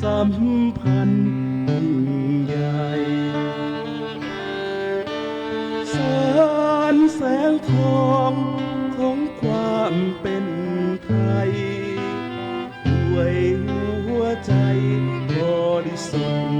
สัมพันธ์ใหญ่สารแสงทองของความเป็นไทยด้วยหัวใจบริสุทธิ์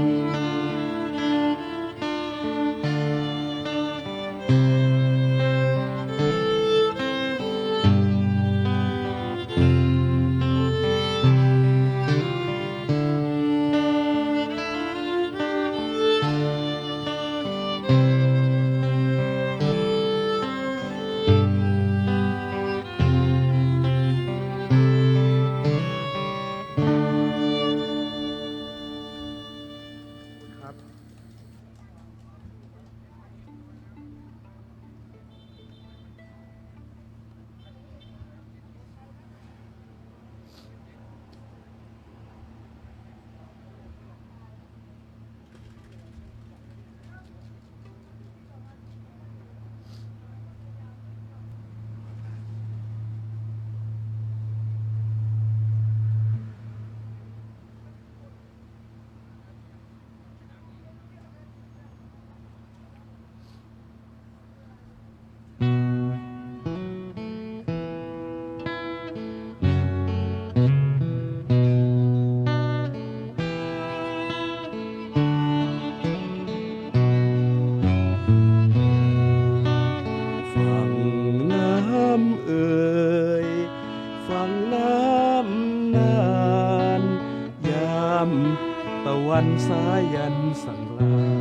เอ่ยฟังน้ำนาน ยามตะวันสายันสังลา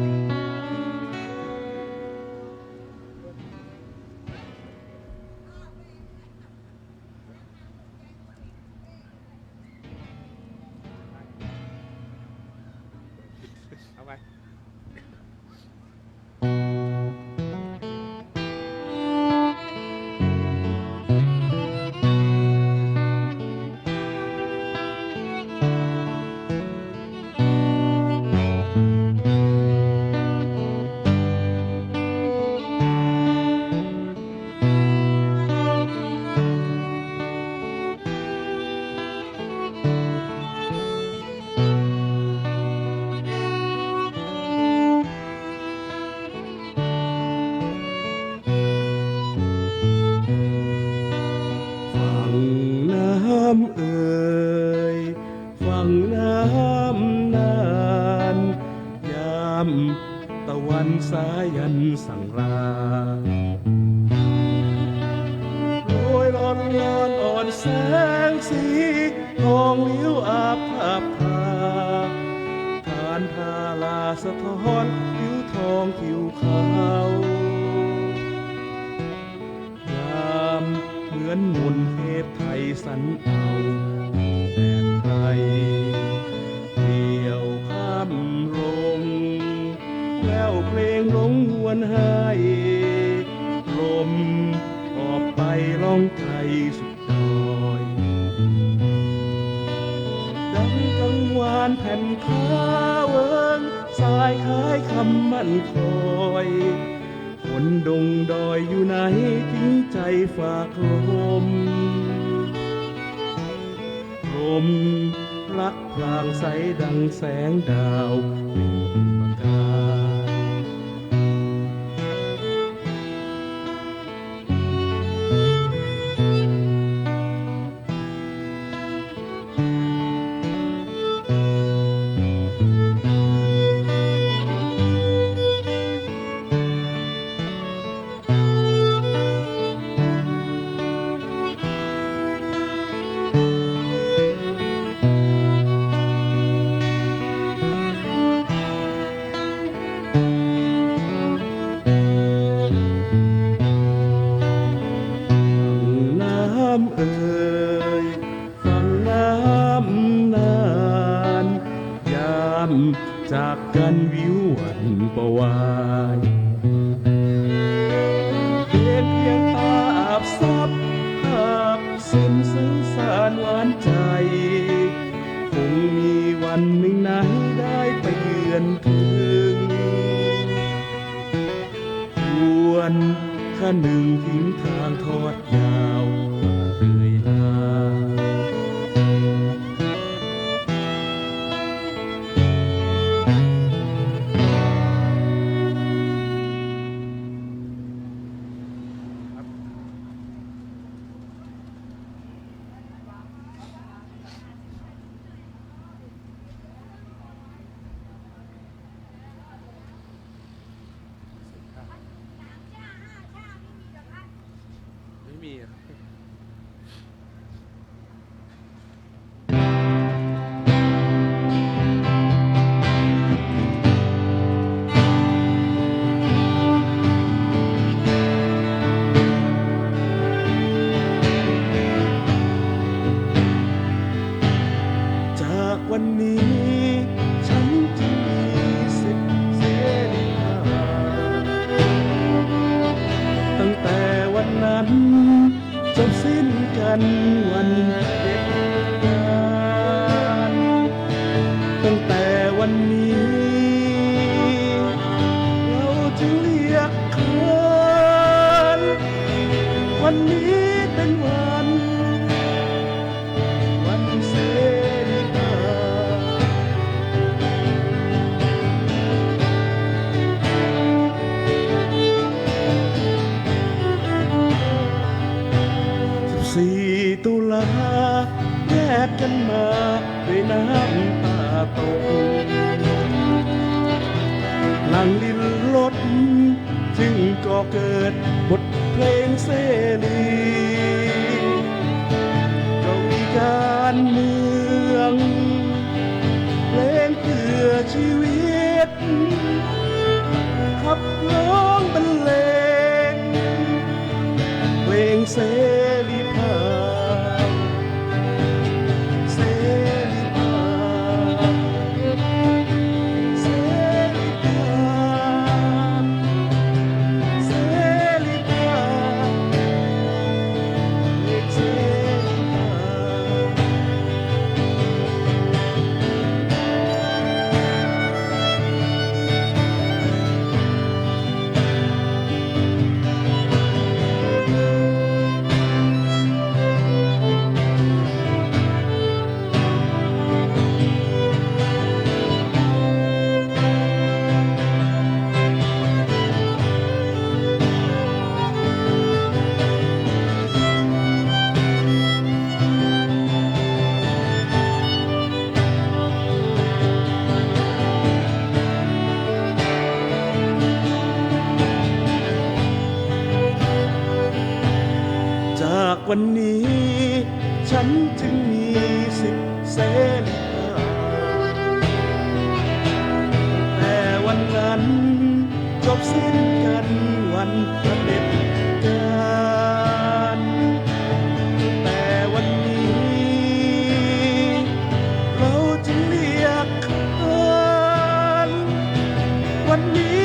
นสายันสังลาโรยร้อนร้อนอ่อนแสงสีทองลิ้วอาบภาพพาทานทาลาสะท้อนผิวทองผิวขาวยามเหมือนมนต์เทพไทยสันอา แล้วเพลงหลงหวนให้ลมออกไปร้องไทยสุดดอยดังกังวานแผ่นผ้าเวิงสายคล้ายคำมั่นคอยคนดงดอยอยู่ไหนทิ้งใจฝากลมลมรักพลางใสดังแสงดาวำเอ่ยฟังน้ำนานยามจากกันวิวหวันประวานเพียงเพียงตาอาบซับภาพสิ้นซึ้งสารหวานใจ คงมีวันหนึ่งไหนได้ไปเยือนถึงชวนข้าหนึ่งทิ้งทางทอดยา บทเพลงเสรีเรามีการเมืองเพลงเพื่อชีวิต ขับร้องบรรเลงเพลงเสรี วันนี้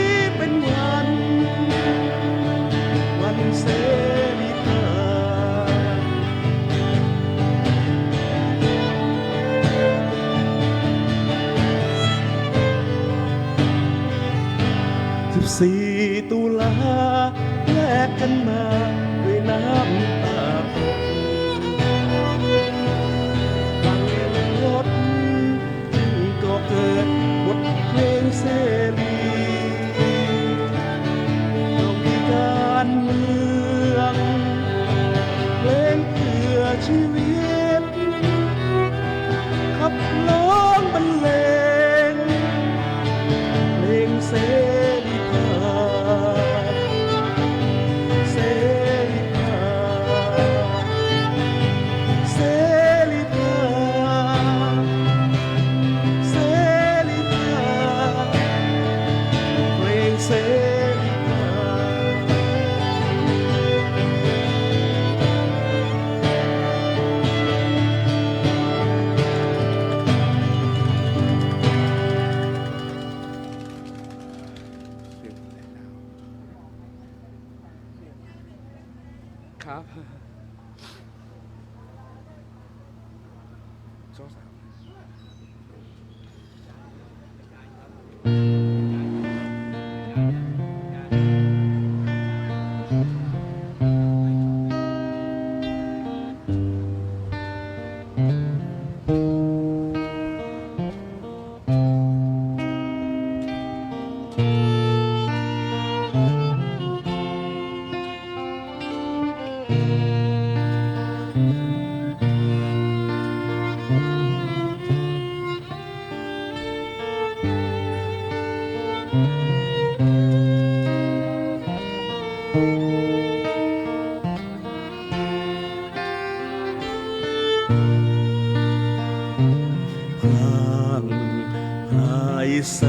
แส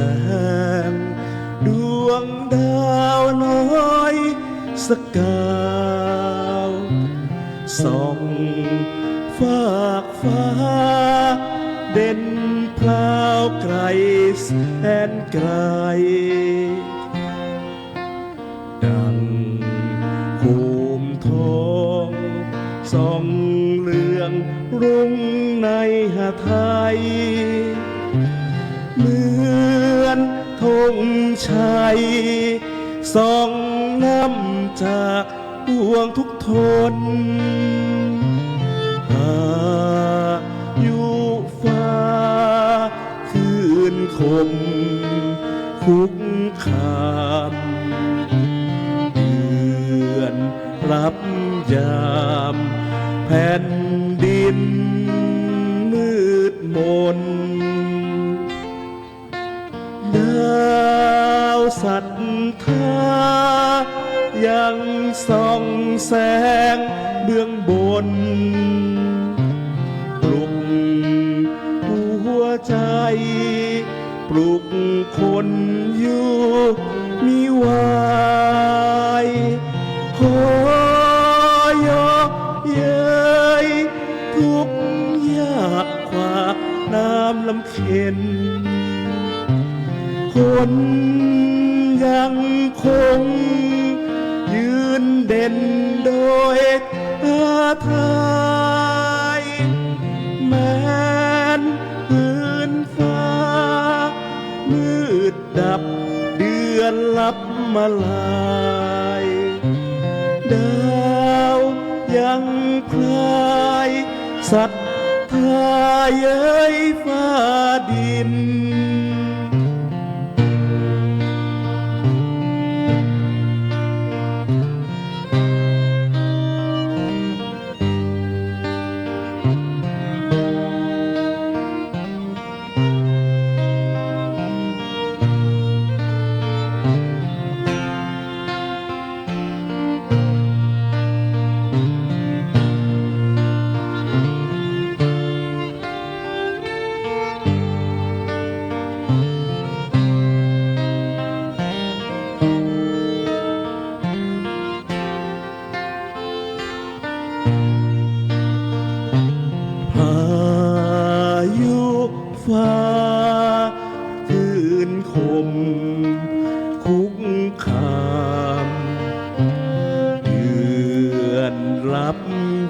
งดวงดาวน้อยสกาวส่องฟากฟ้า เด่นพราวไกลแสนไกล อนธงชัยส่องน้ำจากดวงทุกทนหาอยู่ฟ้าคืนคม คุกคามเดือนรับยามแผ่นดิน ศรัทธายังส่องแสงเบื้องบนปลุกหัวใจ ปลุกคนอยู่มีวายขอยกเย้ยทุกยากขวาน้ำลำเค็นคน ยังคง ยืนเด่นโดยอาไทยแม้นพื้นฟ้า มืดดับเดือนลับมาลาย ดาวยังคลายศรัทธาเย้ยฟ้าดิน ฟ้าคืนคม คุกคามเยือนรับ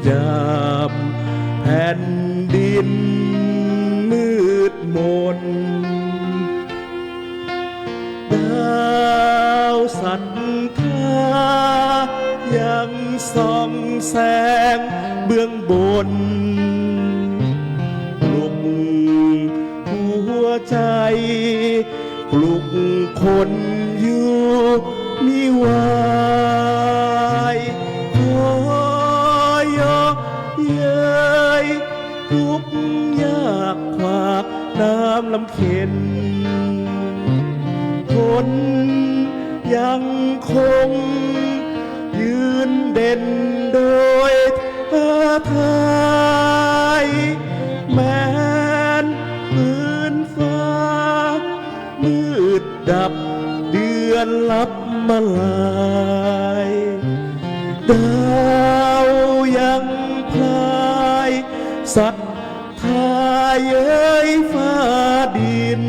ยามแผ่นดินมืดมนดาวสันทายังส่องแสงเบื้องบน ปลุกคนอยู่มิวายขอยเย้ยทุกยากขวากน้ำลำเค็นคนยังคง ยืนเด่นโดยท่าทาย ดับเดือนลับมาลายดาวยังพลายสัตว์ทายเย้ยฟ้าดิน